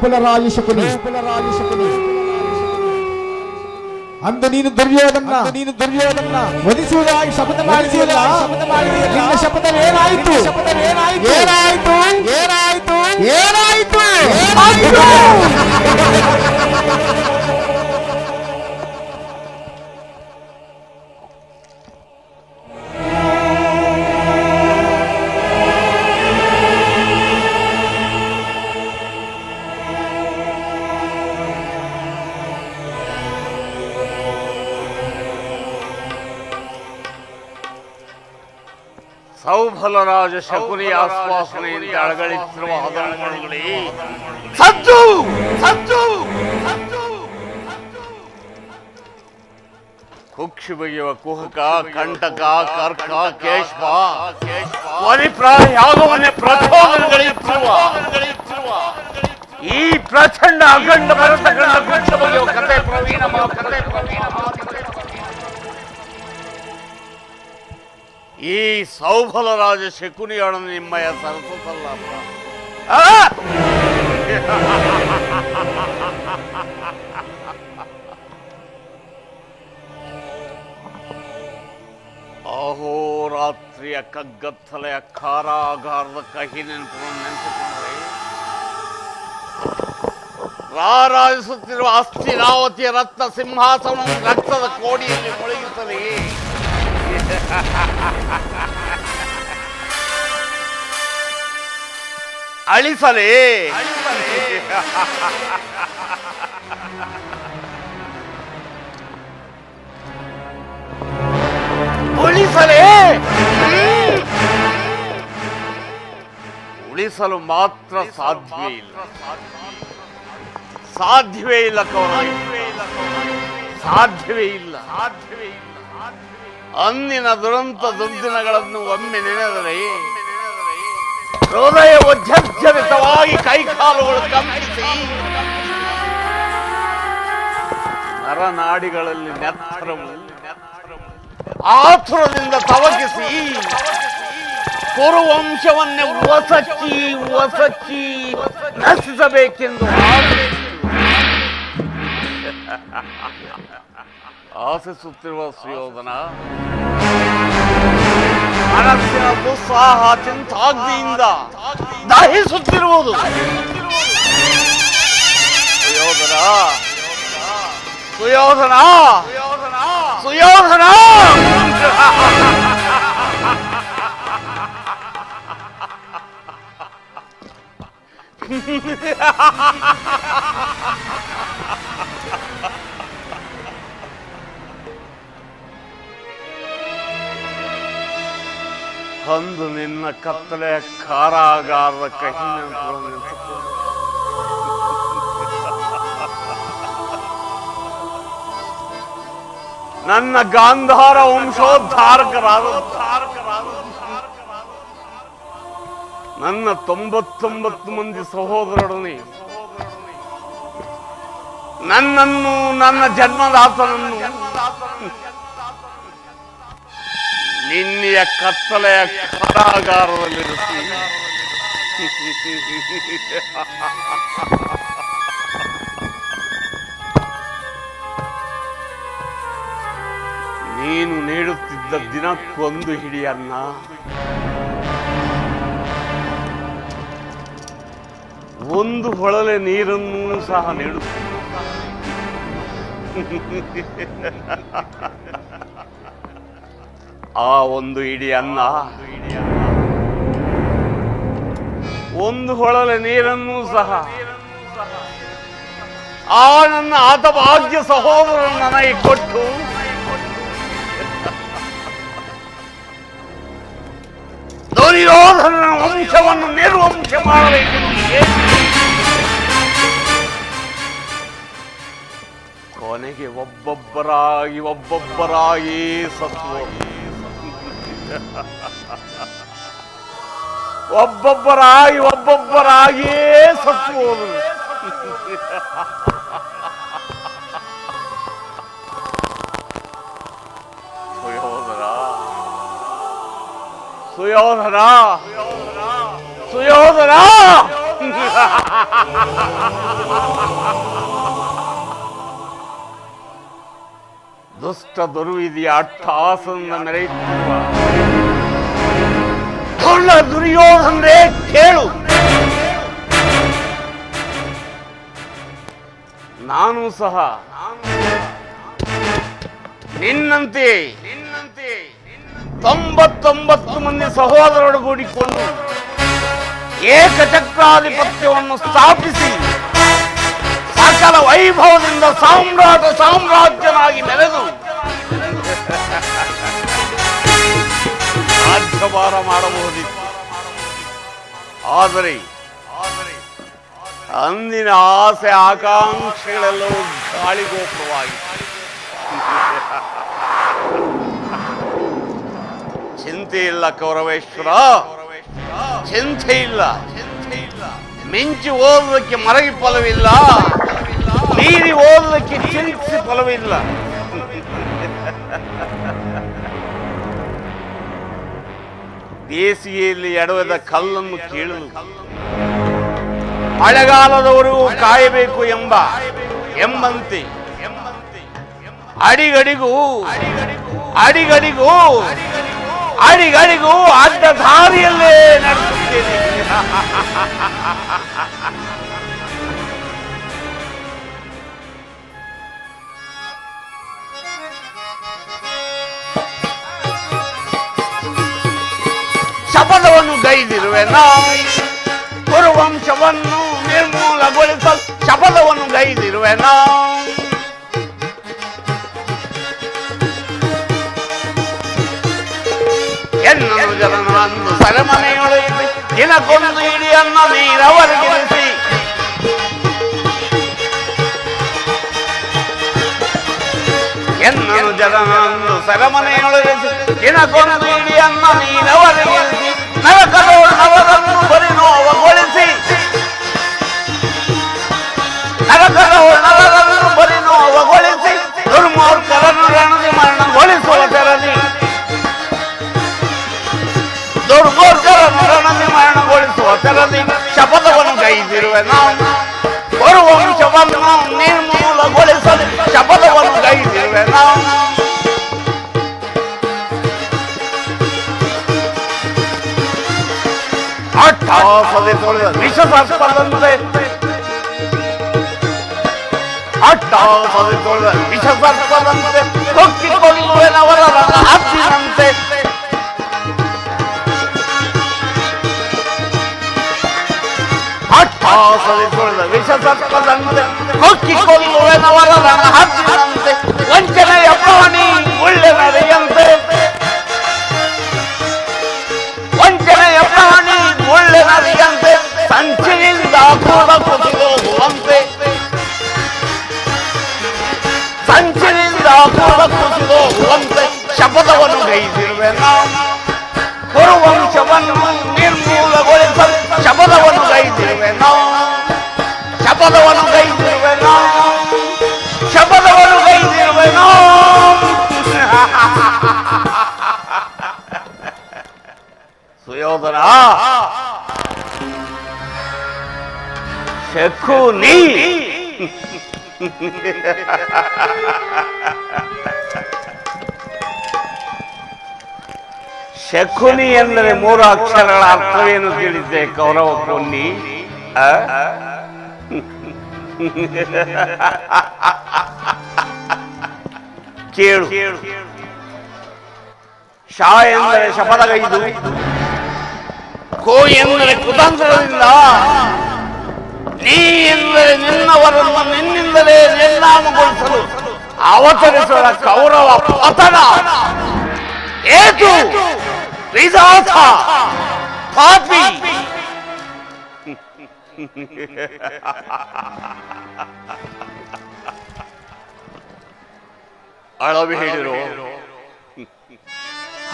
ಶೋಭಲರಾಜ ಶಕುನಿ ಶೋಭಲರಾಜ ಶಕುನಿ ಅಂದು ನೀನು ದುರ್ಯೋಧನ ನೀನು ದುರ್ಯೋಧನ ವಧಿಸುವುದಾಗಿ ಶಪಥ ಮಾಡಿಸುವುದಿಲ್ಲ ಶಪಥ ಮಾಡಿದೆಯಲ್ಲ ನಿನ್ನ ಶಪಥವೇನಾಯಿತು ಶಪಥವೇನಾಯಿತು ಏನಾಯಿತು ಏನಾಯಿತು ಏನಾಯಿತು ಸೌಫಲರಾಜ ಶಕುನಿ ಆಶ್ವಾಸನೆಯಿಂದ ಅಳಗಳಿಸಿರುವ ಹದಮಣಗಳೇ ಸಜ್ಜು ಸಜ್ಜು ಸಜ್ಜು ಕುಕ್ಷಿ ಬಗೆಯುವ ಕುಹಕ ಕಂಟಕ ಕರ್ಕ ಕೇಶ್ವ ವರಿಪ್ರಾಯ ಯಾಗವನ್ನೇ ಪ್ರಚೋದನೆಗಳಿಸುವ ಈ ಪ್ರಚಂಡ ಅಖಂಡ ಭರತ ಕಂಡ ಕುಕ್ಷ ಬಗೆಯುವ ಕತೆ ಪ್ರವೀಣ ಕತೆ ಪ್ರವೀಣ ಈ ಸೌಫಲರಾಜ ಶಕುನಿಯೊಡನೆ ನಿಮ್ಮಯ ಸರಸಲ್ಲ ಅಹೋರಾತ್ರಿಯ ಕಗ್ಗತ್ತಲೆಯ ಕಾರಾಗಾರದ ಕಹಿ ನೆನಪು ನೆನೆಸಿಕೊಂಡ್ರೆ ರಾರಾಜಿಸುತ್ತಿರುವ ಅಸ್ಥಿರಾವತಿಯ ರತ್ನ ಸಿಂಹಾಸನ ರಕ್ತದ ಕೋಡಿಯಲ್ಲಿ ಮುಳುಗಿಸಲಿ ಅಳಿಸಲೇ. ಉಳಿಸಲೇ. ಉಳಿಸಲು ಮಾತ್ರ ಸಾಧ್ಯವೇ ಇಲ್ಲ. ಸಾಧ್ಯವೇ ಇಲ್ಲ ಸಾಧ್ಯವೇ ಇಲ್ಲ ಸಾಧ್ಯವೇ ಇಲ್ಲ. ಅಂದಿನ ದುರಂತ ದುರ್ದಿನಗಳನ್ನು ಒಮ್ಮೆ ನೆನೆದರೆ ಹೃದಯ ಜರ್ಜರಿತವಾಗಿ ಕೈಕಾಲುಗಳು ಕಂಪಿಸಿ ನರನಾಡಿಗಳಲ್ಲಿ ನೆತ್ತರವು ಆತುರದಿಂದ ತವಕಿಸಿ ಕುರುವಂಶವನ್ನೇ ವಸಚ್ಚಿ ವಸಚ್ಚಿ ನಶಿಸಬೇಕೆಂದು 아세숲 들어왔수요구나 아랍시하고 사하튼 다 그인다. 나의 숲 들어와도 수요더라 수요더라 수요더라 수요더라 ಅಂದು ನಿನ್ನ ಕತ್ತಲೆ ಕಾರಾಗಾರದ ಕಹಿ ನನ್ನ ಗಾಂಧಾರ ವಂಶೋದ್ಧಾರಕರಾದ ನನ್ನ ತೊಂಬತ್ತೊಂಬತ್ತು ಮಂದಿ ಸಹೋದರೊಡನೆ ನನ್ನನ್ನು, ನನ್ನ ಜನ್ಮದಾತನನ್ನು ನಿನ್ನೆಯ ಕತ್ತಲೆಯ ಕಾರಾಗಾರದಲ್ಲಿರಿಸಿ ನೀನು ನೀಡುತ್ತಿದ್ದ ದಿನಕ್ಕೊಂದು ಹಿಡಿಯನ್ನ ಒಂದು ಹೊಳಲೆ ನೀರನ್ನೂ ಸಹ ನೀಡುತ್ತಿದ್ದ ಆ ಒಂದು ಇಡಿ ಅನ್ನ ಒಂದು ಹೊಳಲ ನೀರನ್ನು ಸಹ. ಆ ನನ್ನ ಹತಭಾಗ್ಯ ಸಹೋದರ ನನಗೆ ಕೊಟ್ಟು. ದುರ್ಯೋಧನ ವಂಶವನ್ನು ನಿರ್ವಂಶ ಮಾಡಬೇಕೆಂದು ಕೊನೆಗೆ ಒಬ್ಬೊಬ್ಬರಾಗಿ ಒಬ್ಬೊಬ್ಬರಾಗಿ ಸತ್ವ. ಒಬ್ಬೊಬ್ಬರಾಗಿ ಒಬ್ಬೊಬ್ಬರಾಗಿಯೇ ಸತ್ವರು ಸುಯೋಧನ. ಸುಯೋಧನ. ಸುಯೋಧನ. ದುಷ್ಟ ದುರ್ವಿಧಿಯ ಅಟ್ಟಹಾಸನ ಮೆರೆಯುತ್ತಿರುವ ಕೊಂಡ ದುರ್ಯೋಧನರೇ ಕೇಳು. ನಾನು ಸಹ ನಿನ್ನಂತೆ ನಿನ್ನಂತೆ ತೊಂಬತ್ತೊಂಬತ್ತು ಮಂದಿ ಸಹೋದರರೊಡಗೂಡಿಕೊಂಡು ಏಕಚಕ್ರಾಧಿಪತ್ಯವನ್ನು ಸ್ಥಾಪಿಸಿ ಸಕಲ ವೈಭವದಿಂದ ಸಾಮ್ರಾಟ ಸಾಮ್ರಾಜ್ಯನಾಗಿ ಮೆರೆದು ರಾಜ್ಯಭಾರ ಮಾಡಬಹುದಿತ್ತು. ಆದರೆ, ಅಂದಿನ ಆಸೆ ಆಕಾಂಕ್ಷೆಗಳೆಲ್ಲವೂ ಗಾಳಿಗೋಪುರವಾಗಿ ಚಿಂತೆ ಇಲ್ಲ ಕೌರವೇಶ್ವರ. ಚಿಂತೆ ಇಲ್ಲ. ಮಿಂಚು ಓದೋದಕ್ಕೆ ಮರಗಿ ಫಲವಿಲ್ಲ. ಮೀರಿ ಓದಲಿಕ್ಕೆ ಚಿಂತಿಸಿ ಫಲವಿಲ್ಲ ಬೇಸಿಗೆಯಲ್ಲಿ ಎಡವದ ಕಲ್ಲನ್ನು ಕೀಳಲು ಮಳೆಗಾಲದವರೆಗೂ ಕಾಯಬೇಕು ಎಂಬ ಎಂಬಂತೆ. ಅಡಿಗಡಿಗೂ ಅಡಿಗಡಿಗೂ ಅಡಿಗಡಿಗೂ ಅಡ್ಡ ದಾರಿಯಲ್ಲೇ ನಡೆಸುತ್ತೇನೆ. ಶಪಥವನ್ನು ಗೈದಿರುವೆನ ಕುರುವಂಶವನ್ನು ನಿರ್ಮೂಲಗೊಳಿಸಲು ಶಪಥವನ್ನು ಗೈದಿರುವೆನ ಎನ್ನನು ಜನನನ್ನು ಸೆರೆಮನೆಯೊಳಗೆ ದಿನಕ್ಕೊಂದು ಇಡಿಯನ್ನ ನೀರವರಿಗಿರಿಸಿ ಎನ್ನನು ಜನನನ್ನು ಸೆರೆಮನೆಯೊಳಗಿರಿಸಿ ದಿನಕ್ಕೊಂದು ಇಡಿಯನ್ನ ನೀರವರಿಗಿರಿಸಿ ನರಕದವರನ್ನು ಬರಿ ನೋವಗೊಳಿಸಿ ನರಕದವರನ್ನು ಬರಿ ನೋವಗೊಳಿಸಿ ದುರ್ಮಾರ್ಗರನ್ನು ರಣದಿ ಮರಣಗೊಳಿಸುವ ತೆರದಿ ದುರ್ಗೋರ್ಗರನ್ನು ರಣದಿ ಮರಣಗೊಳಿಸುವ ತೆರದಿ ಶಪಥವನ್ನು ಗೈದಿರುವೆ ನಾವು ಬರುವ ವಂಶವನ್ನು ನಿರ್ಮೂಲಗೊಳಿಸಲು ಶಪಥವನ್ನು ಗೈದಿರುವೆ ನಾವು ಅಟ್ಟಾಸದೆ ತೊಳೆದ ವಿಷ ಸರ್ಪದಂತೆ ಅಟ್ಟಾಸದೆ ತೊಳೆದ ವಿಷ ಸರ್ಪದಂತೆ ಹೊಕ್ಕಿಕೊಳ್ಳುವೆನವರ ಹತ್ತಿನಂತೆ ಅಟ್ಟಾಸದೆ ತೊಳೆದ ವಿಷ ಸರ್ಪದಂತೆ ಹೊಕ್ಕಿಕೊಳ್ಳುವೆನವರ ಹತ್ತಿನಂತೆ ವಂಚನೆಯ ಪ್ರಾಣಿ ಒಳ್ಳೆ ನಡೆಯಂತೆ ಸಂಚಿನಿಂದ ಕೂಡ ಕುಸಿದೋಗುವಂತೆ ಸಂಚಿನಿಂದ ಕೂಡ ಕುಸಿದೋಗುವಂತೆ ಶಪಥವನ್ನು ಗೈದಿರುವೆ ನಾವು ಕುರುವಂಶವನ್ನು ನಿರ್ಮೂಲಗೊಳಿಸಲು ಶಪಥವನ್ನು ಗೈದಿರುವೆ ನಾವು ಶಪಥವನ್ನು ಗೈದಿರುವೆ ನಾವು ಶಪಥವನ್ನು ಗೈದಿರುವೆ ನಾವು ಸುಯೋಧನ ಶಕುನಿ ಶಕುನಿ ಎಂದರೆ ಮೂರು ಅಕ್ಷರಗಳ ಅರ್ಥವೇನು ತಿಳಿದೆ ಕೌರವ ಪುನ್ನಿ ಆ? ಕೇಳು. ಶಾ ಎಂದರೆ ಶಪಥಗೈದು ಕೋ ಎಂದರೆ ಕುತಂತ್ರದಿಂದ? ನೀ ಎಂದರೆ ನಿನ್ನವರನ್ನು ನಿನ್ನಿಂದಲೇ ನಿರ್ನಾಮಗೊಳಿಸಲು ಅವತರಿಸುವ ಕೌರವ ಪತನ. ಏತು? ವಿಧಾತ ಪಾಪಿ. ಅಳಬೇಡಿರೋ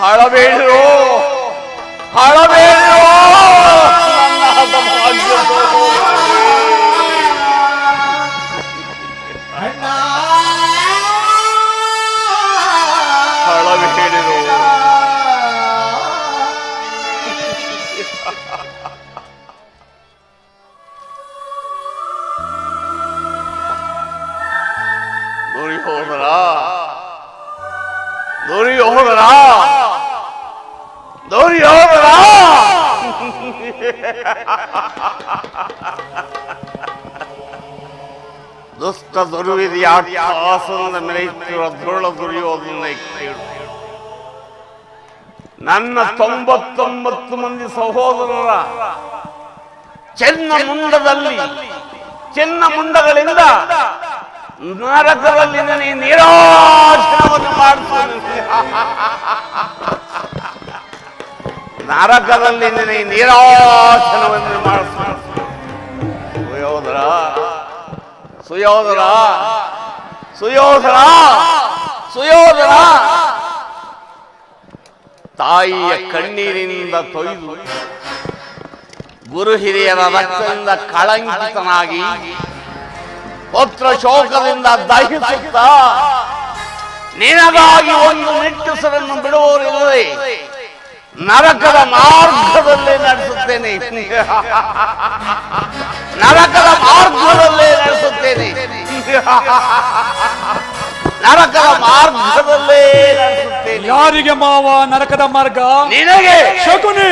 ಅಳಬೇಡಿರೋ ಅಳಬೇಡಿರೋ ನನ್ನ ದೋರಿ ಹೋಗದ ದೋರಿ ಹೋಗದ ದುಷ್ಟ ದುರ್ವಿಧಿಯಾಸನದ ಮೇಲೆ ಇಟ್ಟಿರುವ ಧೂಳ ದುರಿಯೋದನ್ನ ನನ್ನ ತೊಂಬತ್ತೊಂಬತ್ತು ಮಂದಿ ಸಹೋದರರ ಚೆನ್ನ ಮುಂಡದಲ್ಲಿ, ಚೆನ್ನ ಮುಂಡಗಳಿಂದ ನರಕದಲ್ಲಿ ನನಗೆ ನಿರಾಶನವನ್ನು ಮಾಡ್ತಾನೆ ನರಕದಲ್ಲಿ ನನಗೆ ನಿರಾಶನವನ್ನು ಮಾಡ್ತಾನೆ ಸುಯೋಧರ ಸುಯೋಧರ ಸುಯೋಧರ ತಾಯಿಯ ಕಣ್ಣೀರಿನಿಂದ ತೊಯ್ದು ಗುರು ಹಿರಿಯರ ರಕ್ತದಿಂದ ಕಳಂಕಿತನಾಗಿ ಪುತ್ರ ಶೋಕದಿಂದ ದಹಿಸುತ್ತ? ನಿನಗಾಗಿ ಒಂದು ನಿಟ್ಟುಸರನ್ನು ಬಿಡುವವರಿಲ್ಲದೆ ನರಕದ ಮಾರ್ಗದಲ್ಲೇ ನಡೆಸುತ್ತೇನೆ. ನರಕದ ಮಾರ್ಗದಲ್ಲೇ ನಡೆಸುತ್ತೇನೆ. ನರಕದ ಮಾರ್ಗದಲ್ಲೇ ನಡೆಸುತ್ತೇನೆ. ಯಾರಿಗೆ ಮಾವ ನರಕದ ಮಾರ್ಗ? ನಿನಗೆ. ಶಕುನಿ.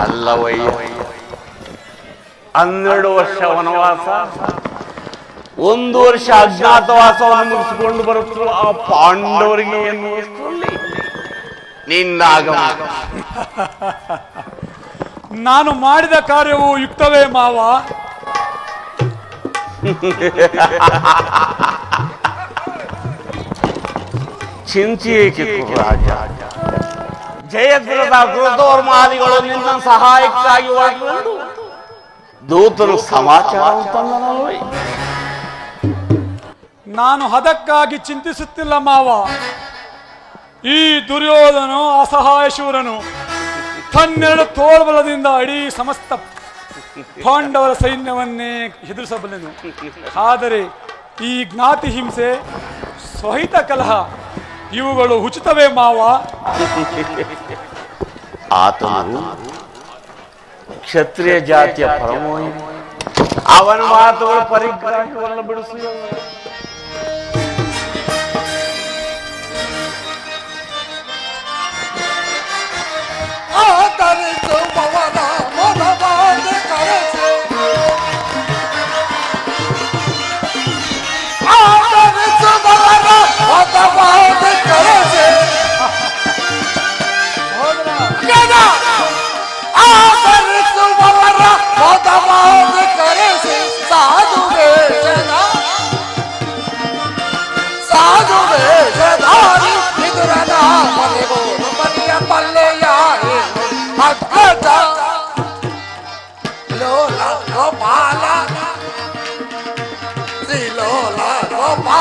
ಅಲ್ಲವಯ್ಯ. ಹನ್ನೆರಡು ವರ್ಷ ವನವಾಸ. ಒಂದು ವರ್ಷ ಅಜ್ಞಾತವಾಸವನ್ನು ಮುಗಿಸಿಕೊಂಡು ಬರುತ್ತೋ ಆ ಪಾಂಡವರಿಗೆ ನಿನ್ನಾಗ ನಿನ್ನ ಆಗಮನ ನಾನು ಮಾಡಿದ ಕಾರ್ಯವು ಯುಕ್ತವೇ ಮಾವ. ಚಿಂಚಿ ರಾಜ? ಜಯದ್ರದ ಕೃತೋರ್ಮಾದಿಗಳು ನಿನ್ನ ಸಹಾಯಕ್ಕಾಗಿ ಹೊರಟು ದೂತರು ಸಮಾಚಾರ ನಾನು ಅದಕ್ಕಾಗಿ ಚಿಂತಿಸುತ್ತಿಲ್ಲ ಮಾವ. ಈ ದುರ್ಯೋಧನು ಅಸಹಾಯ ಶೂರನು ತನ್ನೆರಡು ತೋಳ್ಬಲದಿಂದ ಇಡೀ ಸಮಸ್ತ ಪಾಂಡವರ ಸೈನ್ಯವನ್ನೇ ಎದುರಿಸಬಲ್ಲನು ಆದರೆ ಈ ಜ್ಞಾತಿ ಹಿಂಸೆ ಸ್ವಹಿತ ಕಲಹ ಇವುಗಳು ಉಚಿತವೇ ಮಾವ. ಆತನು ಕ್ಷತ್ರಿಯ ಜಾತಿಯ ಪರಮೋಹಿ ಅವನ ಮಾತುಗಳು ಪರಿಗ್ರಹವನ್ನು ಬಿಡಿಸಿ ಆತರಿಸುವವನ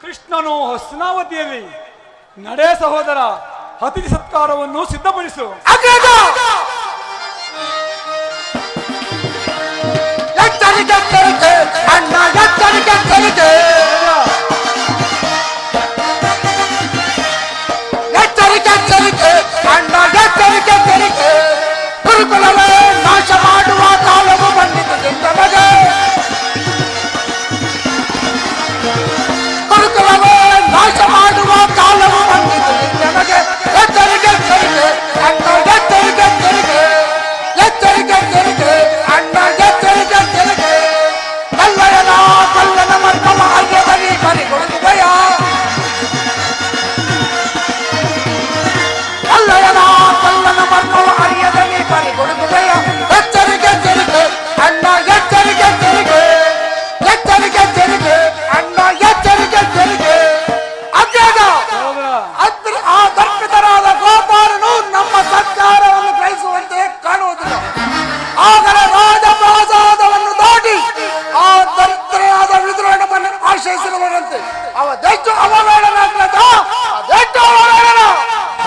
ಕೃಷ್ಣನು ಹಸ್ತಿನಾವತಿಯಲ್ಲಿ ನಡೆ ಸಹೋದರ ಅತಿಥಿ ಸತ್ಕಾರವನ್ನು ಸಿದ್ಧಪಡಿಸು. ಅಣ್ಣ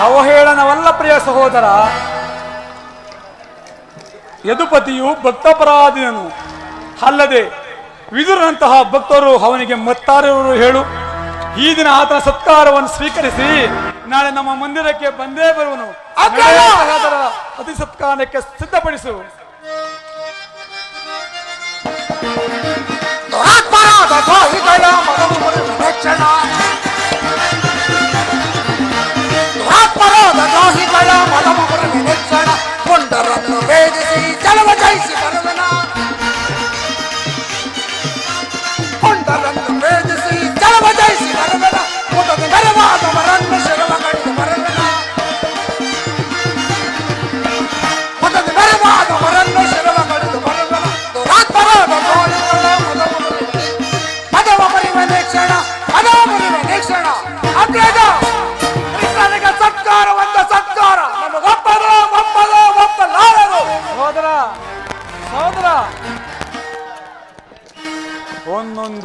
ಅವಹೇಳನವಲ್ಲ ಪ್ರಿಯ ಸಹೋದರ. ಯದುಪತಿಯು ಭಕ್ತಪರಾಧಿನನು. ಅಲ್ಲದೆ ವಿದುರನಂತಹ ಭಕ್ತರು ಅವನಿಗೆ ಮತ್ತಾರರು ಹೇಳು. ಈ ದಿನ ಆತನ ಸತ್ಕಾರವನ್ನು ಸ್ವೀಕರಿಸಿ ನಾಳೆ ನಮ್ಮ ಮಂದಿರಕ್ಕೆ ಬಂದೇ ಬರುವನು. ಅತಿ ಸತ್ಕಾರಕ್ಕೆ ಸಿದ್ಧಪಡಿಸು. ದುರಾತ್ಮರಾದ ದ್ರೋಹಿಗಳ ಮನವು ವಿಲಕ್ಷಣ ದುರಾತ್ಮರಾದ ದ್ರೋಹಿಗಳ ಮನವು ವಿಲಕ್ಷಣ ಕೊಂಡರನ್ನು ವೇದಿಸಿ ಜಲವ ಜಯಿಸಿ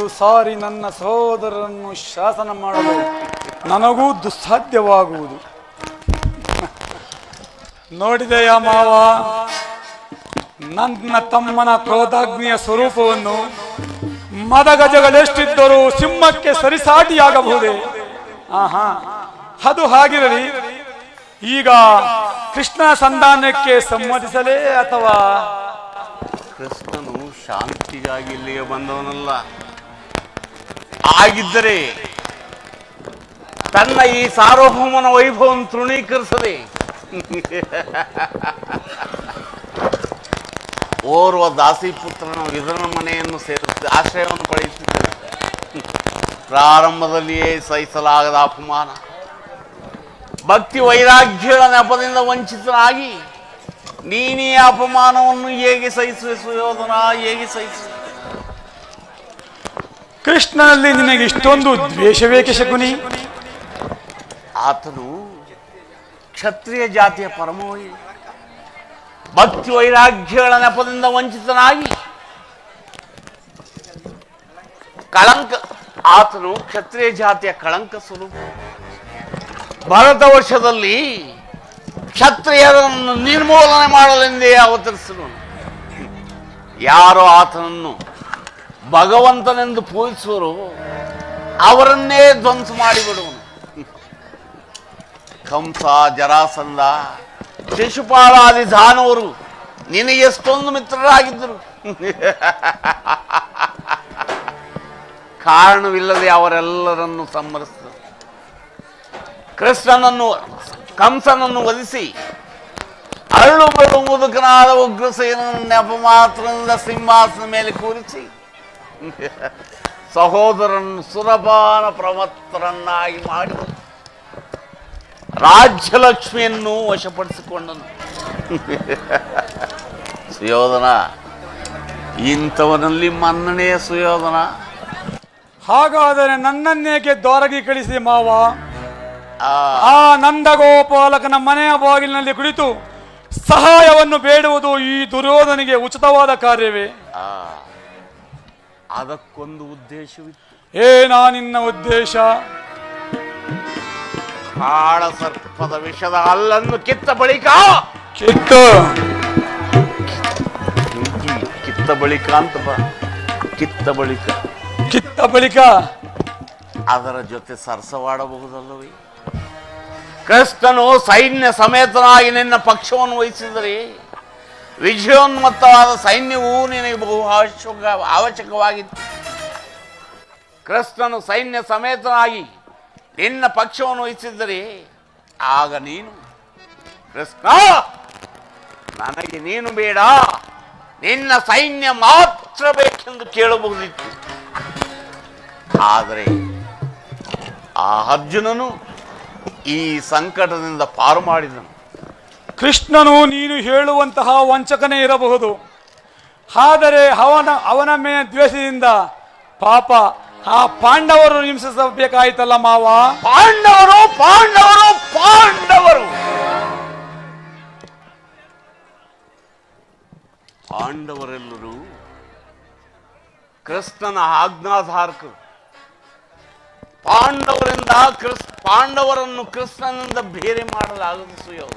ಒಂದೊಂದು ಸಾರಿ ನನ್ನ ಸಹೋದರರನ್ನು ಶಾಸನ ಮಾಡಲು ನನಗೂ ದುಸ್ಸಾಧ್ಯವಾಗುವುದು. ನೋಡಿದೆಯ ಮಾವ? ನನ್ನ ತಮ್ಮನ ಕ್ರೋಧಾಗ್ನಿಯ ಸ್ವರೂಪವನ್ನು ಮದಗಜಗಳೆಷ್ಟಿದ್ದರೂ ಸಿಂಹಕ್ಕೆ ಸರಿಸಾಟಿಯಾಗಬಹುದೇ? ಆಹಾ, ಅದು ಹಾಗಿರಲಿ. ಈಗ ಕೃಷ್ಣ ಸಂಧಾನಕ್ಕೆ ಸಮ್ಮತಿಸಲೇ ಅಥವಾ? ಕೃಷ್ಣನು ಶಾಂತಿಗಾಗಿ ಇಲ್ಲಿಗೆ ಬಂದವನಲ್ಲ. ಆಗಿದ್ದರೆ ತನ್ನ ಈ ಸಾರ್ವಭೌಮನ ವೈಭವವನ್ನು ತೃಣೀಕರಿಸದೆ ಓರ್ವ ದಾಸಿ ಪುತ್ರನು ಇದರ ಮನೆಯನ್ನು ಸೇರಿಸಿ ಆಶ್ರಯವನ್ನು ಪಡೆಯುತ್ತಿದ್ದರು ಪ್ರಾರಂಭದಲ್ಲಿಯೇ ಸಹಿಸಲಾಗದ ಅಪಮಾನ. ಭಕ್ತಿ ವೈರಾಗ್ಯಗಳ ನೆಪದಿಂದ ವಂಚಿತನಾಗಿ ನೀನೇ ಅಪಮಾನವನ್ನು ಹೇಗೆ ಸಹಿಸುವ ಸುಯೋಧನ, ಹೇಗೆ ಸಹಿಸು ಕೃಷ್ಣನಲ್ಲಿ ನಿನಗೆ ಇಷ್ಟೊಂದು ದ್ವೇಷವೇಕೆ ಶಕುನಿ ಆತನು ಕ್ಷತ್ರಿಯ ಜಾತಿಯ ಪರಮೋಯಿ, ಭಕ್ತಿ ವೈರಾಗ್ಯಗಳ ನೆಪದಿಂದ ವಂಚಿತನಾಗಿ ಕಳಂಕ, ಆತನು ಕ್ಷತ್ರಿಯ ಜಾತಿಯ ಕಳಂಕ ಸ್ವರೂಪ. ಭಾರತ ವರ್ಷದಲ್ಲಿ ಕ್ಷತ್ರಿಯರನ್ನು ನಿರ್ಮೂಲನೆ ಮಾಡಲೆಂದೇ ಅವತರಿಸಲು ಯಾರು ಆತನನ್ನು ಭಗವಂತನೆಂದು ಪೂಜಿಸುವರು, ಅವರನ್ನೇ ಧ್ವಂಸ ಮಾಡಿಬಿಡುವನು. ಕಂಸ ಜರಾಸಂದ ಶಿಶುಪಾಲಾದಿ ದಾನವರು ನಿನಗೆ ಎಷ್ಟೊಂದು ಮಿತ್ರರಾಗಿದ್ದರು. ಕಾರಣವಿಲ್ಲದೆ ಅವರೆಲ್ಲರನ್ನು ಸಂಹರಿಸಿದರು. ಕೃಷ್ಣನನ್ನು, ಕಂಸನನ್ನು ವಧಿಸಿ, ಅರಳು ಮುದುಕನಾದ ಉಗ್ರಸೇನನ್ನು ನೆಪ ಮಾತ್ರದಿಂದ ಸಿಂಹಾಸನ ಮೇಲೆ ಕೂರಿಸಿ ಸಹೋದರನ್ನು ಸುರಭಾನ ಪ್ರಮತ್ತರನ್ನಾಗಿ ಮಾಡಿ ರಾಜ್ಯಲಕ್ಷ್ಮಿಯನ್ನು ವಶಪಡಿಸಿಕೊಂಡನು. ಸುಯೋಧನ ಇಂಥವನಲ್ಲಿ ಮನ್ನಣೆಯ ಸುಯೋಧನ. ಹಾಗಾದರೆ ನನ್ನನ್ನೇಕೆ ದ್ವಾರಗಿ ಕಳಿಸಿ ಮಾವ? ಆ. ನಂದಗೋಪಾಲಕನ ಮನೆಯ ಬಾಗಿಲಿನಲ್ಲಿ ಕುಳಿತು ಸಹಾಯವನ್ನು ಬೇಡುವುದು ಈ ದುರ್ಯೋಧನಿಗೆ ಉಚಿತವಾದ ಕಾರ್ಯವೇ? ಅದಕ್ಕೊಂದು ಉದ್ದೇಶವಿತ್ತು. ಏನಾ ನಿನ್ನ ಉದ್ದೇಶ? ಕಾಳ ಸರ್ಪದ ವಿಷದ ಅಲ್ಲನ್ನು ಕಿತ್ತ ಬಳಿಕ ಕಿತ್ತು. ಕಿತ್ತ ಬಳಿಕ ಅಂತ ಬಾ. ಕಿತ್ತ ಬಳಿಕ. ಕಿತ್ತ ಬಳಿಕ? ಅದರ ಜೊತೆ ಸರಸವಾಡಬಹುದಲ್ಲವೇ? ಕೃಷ್ಣನು ಸೈನ್ಯ ಸಮೇತನಾಗಿ ನಿನ್ನ ಪಕ್ಷವನ್ನು ವಹಿಸಿದರೆ ವಿಜಯೋನ್ಮತ್ತವಾದ ಸೈನ್ಯವೂ ನಿನಗೆ ಬಹು ಅವಶ್ಯಕ, ಅವಶ್ಯಕವಾಗಿತ್ತು. ಕೃಷ್ಣನು ಸೈನ್ಯ ಸಮೇತನಾಗಿ ನಿನ್ನ ಪಕ್ಷವನ್ನು ವಹಿಸಿದ್ದರೆ ಆಗ ನೀನು, ಕೃಷ್ಣ, ನನಗೆ ನೀನು ಬೇಡ, ನಿನ್ನ ಸೈನ್ಯ ಮಾತ್ರ ಬೇಕೆಂದು ಕೇಳಬಹುದಿತ್ತು. ಆದರೆ ಆ ಅರ್ಜುನನು ಈ ಸಂಕಟದಿಂದ ಪಾರು ಮಾಡಿದನು. ಕೃಷ್ಣನು ನೀನು ಹೇಳುವಂತಹ ವಂಚಕನೇ ಇರಬಹುದು. ಆದರೆ ಅವನ ಅವನ ಮೇ ದ್ವೇಷದಿಂದ ಪಾಪ, ಆ ಪಾಂಡವರು ಹಿಂಸಿಸಬೇಕಾಯ್ತಲ್ಲ ಮಾವ? ಪಾಂಡವರು ಪಾಂಡವರು ಪಾಂಡವರು! ಪಾಂಡವರೆಲ್ಲರೂ ಕೃಷ್ಣನ ಆಜ್ಞಾಧಾರಕರು. ಪಾಂಡವರಿಂದ ಕೃಷ್ಣ, ಪಾಂಡವರನ್ನು ಕೃಷ್ಣನಿಂದ ಬೇರೆ ಮಾಡಲಾಗದು ಸುಯೋಗ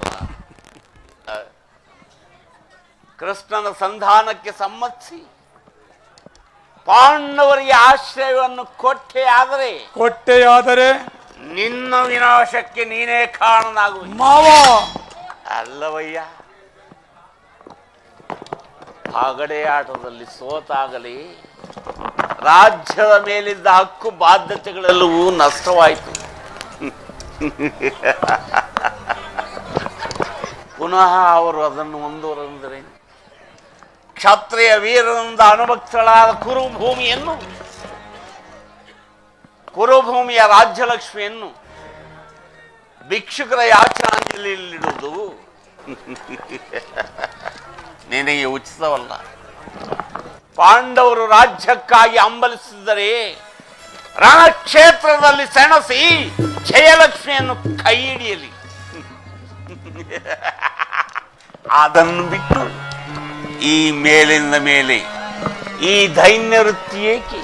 ಕೃಷ್ಣನ ಸಂಧಾನಕ್ಕೆ ಸಮ್ಮತಿಸಿ. ಪಾಂಡವರಿಗೆ ಆಶ್ರಯವನ್ನು ಕೊಟ್ಟೆ ಆದರೆ ಕೊಟ್ಟೆಯಾದರೆ ನಿನ್ನ ವಿನಾಶಕ್ಕೆ ನೀನೇ ಕಾರಣನಾಗುವ. ಮಾವ! ಅಲ್ಲವಯ್ಯ ಹಾಗಡೆ ಆಟದಲ್ಲಿ ಸೋತಾಗಲಿ ರಾಜ್ಯದ ಮೇಲಿದ್ದ ಹಕ್ಕು ಬಾಧ್ಯತೆಗಳೆಲ್ಲವೂ ನಷ್ಟವಾಯಿತು. ಪುನಃ ಅವರು ಅದನ್ನು ಮುಂದುವರೆದರೆ ಕ್ಷತ್ರಿಯ ವೀರನಿಂದ ಅನುಭಕ್ತಳಾದ ಕುರುಭೂಮಿಯನ್ನು, ಕುರುಭೂಮಿಯ ರಾಜ್ಯಲಕ್ಷ್ಮಿಯನ್ನು ಭಿಕ್ಷುಕರ ಯಾಚನಾಂಜಲಿಯಲ್ಲಿಡುವುದು ನಿನಗೆ ಉಚಿತವಲ್ಲ. ಪಾಂಡವರು ರಾಜ್ಯಕ್ಕಾಗಿ ಹಂಬಲಿಸಿದರೆ ರಣಕ್ಷೇತ್ರದಲ್ಲಿ ಸೆಣಸಿ ಜಯಲಕ್ಷ್ಮಿಯನ್ನು ಕೈ ಹಿಡಿಯಲಿ. ಅದನ್ನು ಬಿಟ್ಟು ಈ ಮೇಲಿಂದ ಮೇಲೆ. ಈ ದೈನ್ಯ ವೃತ್ತಿ ಏಕೆ?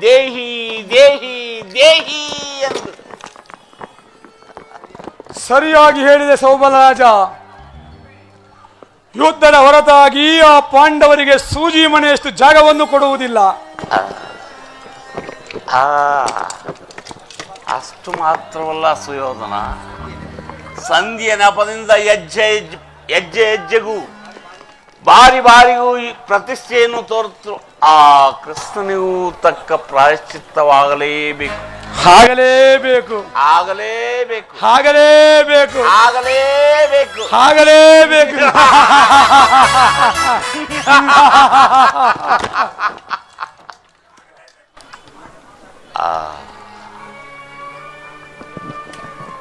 ದೇಹಿ ದೇಹಿ ದೇಹಿ ಎಂದು. ಸರಿಯಾಗಿ ಹೇಳಿದೆ ಸೌಬಲರಾಜ. ಯುದ್ಧದ ಹೊರತಾಗಿ ಆ ಪಾಂಡವರಿಗೆ ಸೂಜಿ ಮನೆಯಷ್ಟು ಜಾಗವನ್ನು ಕೊಡುವುದಿಲ್ಲ. ಆ ಅಷ್ಟು ಮಾತ್ರವಲ್ಲ ಸುಯೋಧನ. ಸಂಧಿಯ ನೆಪದಿಂದ ಹೆಜ್ಜೆ ಹೆಜ್ಜೆ ಹೆಜ್ಜೆಗೂ ಬಾರಿ ಬಾರಿಗೂ ಈ ಪ್ರತಿಷ್ಠೆಯನ್ನು ತೋರುತ್ತರು ಆ ಕೃಷ್ಣನಿಗೂ ತಕ್ಕ ಪ್ರಾಯಶ್ಚಿತ್ತವಾಗಲೇಬೇಕು. ಆಗಲೇಬೇಕು. ಆಗಲೇಬೇಕು ಆಗಲೇಬೇಕು. ಆಗಲೇಬೇಕು ಆಗಲೇಬೇಕು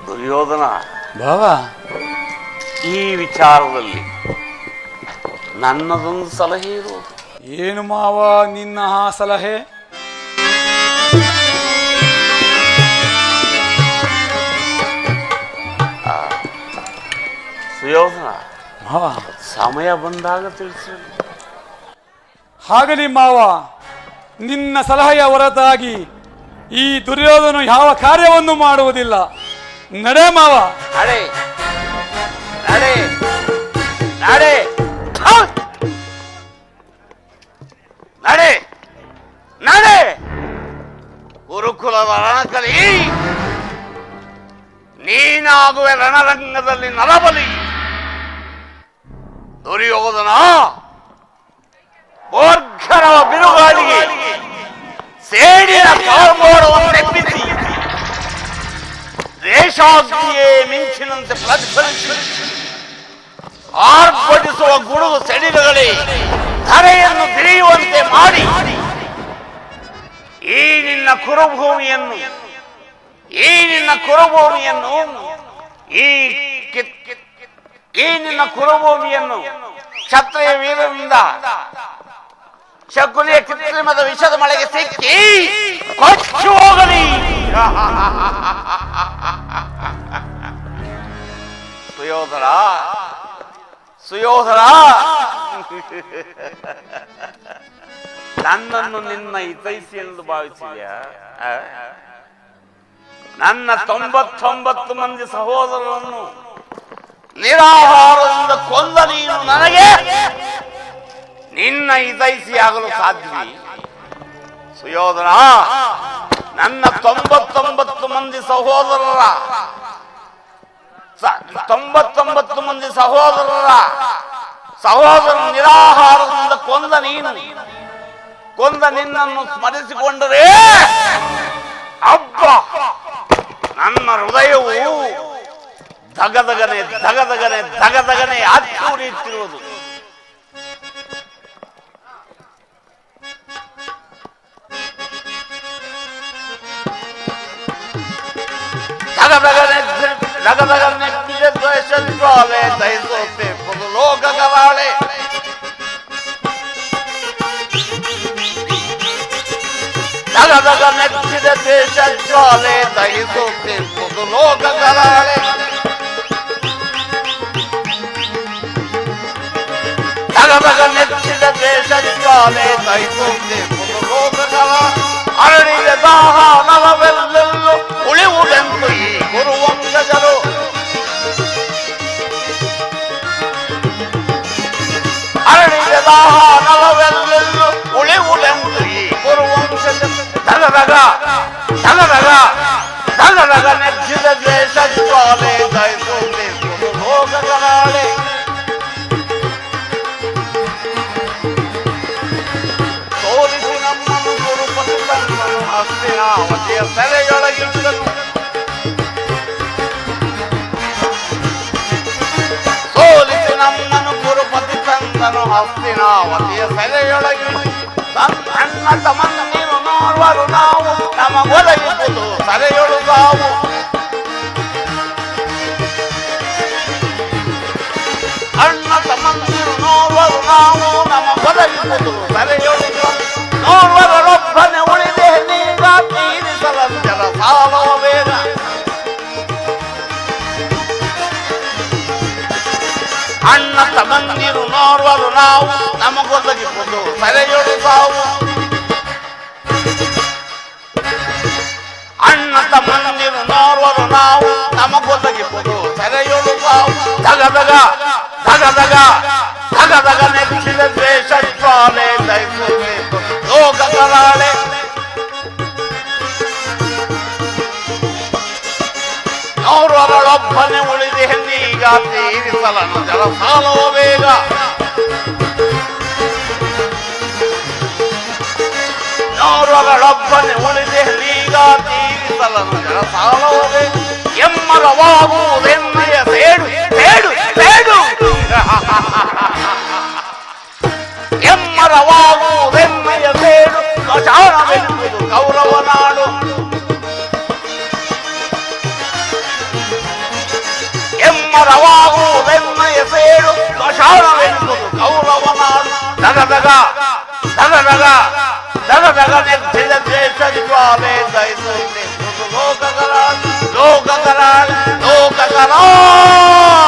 ದುರ್ಯೋಧನ ಬಾಬಾ. ಈ ವಿಚಾರದಲ್ಲಿ ನನ್ನದೊಂದು ಸಲಹೆ ಇರುವುದು ಏನು ಮಾವ ನಿನ್ನ ಆ ಸಲಹೆ? ಸುಯೋಧನ ಮಾವ. ಸಮಯ ಬಂದಾಗ ತಿಳಿಸು ಹಾಗಲಿ ಮಾವ ನಿನ್ನ ಸಲಹೆಯ ಹೊರತಾಗಿ ಈ ದುರ್ಯೋಧನ ಯಾವ ಕಾರ್ಯವನ್ನು ಮಾಡುವುದಿಲ್ಲ. ನಡೆ ಮಾವ. ನಡೆ ನಡೆ ನಡೆ. ನೀನಾಗುವೆ ರಣರಂಗದಲ್ಲಿ ನರಬಲಿ ದುರ್ಯೋಧನ ಬೋರ್ಘರವ ಬಿರುಗಾಳಿಗೆ ಸೇಡಿನ ಕಾಲ್ಮೋಡವನ್ನೆಬ್ಬಿಸಿ ದೇಶಾಗ್ನಿಯೇ ಮಿಂಚಿನಂತೆ ಪ್ರಜ್ವಲಿಸಿ. ಆರ್ಭಟಿಸುವ ಗುಡುಗು ಸೆಡಿಲುಗಳೇ ಧರೆಯನ್ನು ತಿರಿಯುವಂತೆ ಮಾಡಿ. ಈ ನಿನ್ನ ಕುರುಭೂಮಿಯನ್ನು, ಈ ನಿನ್ನ ಕುರುಭೂಮಿಯನ್ನು ಈ ಈ ನಿನ್ನ ಕುಲಭೂಮಿಯನ್ನು ಕ್ಷತ್ರಿಯ ವೀರದಿಂದ ಶಕುನಿಯ ಕೃತ್ರಿಮದ ವಿಷದ ಮಳೆಗೆ ಸಿಕ್ಕಿ ಕೊಚ್ಚು ಹೋಗಲಿ ಸುಯೋಧರ ಸುಯೋಧರ ನನ್ನನ್ನು ನಿನ್ನ ಹಿತೈಸಿ ಎಂದು ಭಾವಿಸಿದ್ಯಾ? ನನ್ನ ತೊಂಬತ್ತೊಂಬತ್ತು ಮಂದಿ ಸಹೋದರರನ್ನು ನಿರಾಹಾರದಿಂದ ಕೊಂದ ನೀನು ನನಗೆ? ನಿನ್ನ ಹಿತೈಸಿಯಾಗಲು ಸಾಧ್ಯ ಸುಯೋಧನ ನನ್ನ ತೊಂಬತ್ತೊಂಬತ್ತು ಮಂದಿ ಸಹೋದರರ ತೊಂಬತ್ತೊಂಬತ್ತು ಮಂದಿ ಸಹೋದರರ ಸಹೋದರ ನಿರಾಹಾರದಿಂದ ಕೊಂದ ನೀನು. ಕೊಂದ ನಿನ್ನನ್ನು ಸ್ಮರಿಸಿಕೊಂಡರೆ ಅಬ್ಬ ನನ್ನ ಹೃದಯವು ದಗದಗನೆ ದಗದಗನೆ ದಗದಗನೆ ಹತ್ತಿ ಉರಿಯುತ್ತಿರುವುದು ದಗದಗನೆ ದಗದಗನೆ ದ್ವೇಷಾಲೆ ದಹಿಸೋತೆ ಪುದು ಲೋಕ ಕರಾಳೆ সারা জগনের ফিরে দেশে চলে তাই তোকে কত লোক গালাড়ে সারা জগনের ফিরে দেশে চলে তাই তোকে কত লোক গালা అరణిల దాహానల వెల్లల్లో ఉళివుడెందు ఈ గురువంశజరు అరణిల దాహా ಧಗಧಗ ಧಗಧಗ ನೆಚ್ಚಿದ ಜ್ವಾಲೆ ದಯಿಸುತ್ತೆ ಭೋಗಗಳಾಳೆ ತೋರಿಸಿ ನಮ್ಮನ್ನು ತಲೆಯೊಳಗಿಟ್ಟನು ಸೋಲಿಸಿ ಗುರುಪತಿ ತಂದನು ಹಸ್ತಿನಾವತಿಯ ನೋಡುವರು ನಾವು ನಮಗೊದಗಿಸುವುದು ಸೆರೆಯೊಳು ಸಾವು ಅಣ್ಣ ತಮ್ಮಂದಿರು ನೋಡುವರು ನಾವು ನಮಗೊದಗಿಸುವುದು ಸೆರೆಯೊಳು ಸಾವು ನೋಡುವರೊಬ್ಬನೇ ಉಳಿದೆ ನೀಗ ತೀರಿಸಲು ಜನ ಸಾಲವ ಬೇಗ ಅಣ್ಣ ತಮ್ಮಂದಿರು ನೋಡುವರು ನಾವು ನಮಗೊದಗಿಸುವುದು ಸೆರೆಯೊಳು ಸಾವು ಅಣ್ಣ ತಮ್ಮಂದಿರು ನೋಡುವರು ನಾವು ನಮಗೊದಗಿಸುವುದು ಸೆರೆಯೊಳು ಸಾವು ಧಗಧಗ ಧಗಧಗ ಧಗಧಗ ನೆಚ್ಚಿದ ದ್ವೇಷ ಜ್ವಾಲೆ ದಯಿಸಬೇಕು ಲೋಕ ಕರಾಳೆ ನೋಡುವರಳೊಬ್ಬನೇ ಉಳಿದೆ ಹೆಣ್ಣೀಗ ತೀರಿಸಲನು ಜಲ ಸಾಲವ ಬೇಗ ನೋಡುವರಳೊಬ್ಬನೇ ಉಳಿದೆ ಹೆಣ್ಣೀಗ సాలవలే ఎమ్మల వాగు వెన్నయ తేడు తేడు తేడు ఎమ్మల వాగు వెన్నయ తేడు గజాన వాళ్ళే దయచేసి no cacarán, no cacarán, no cacarán.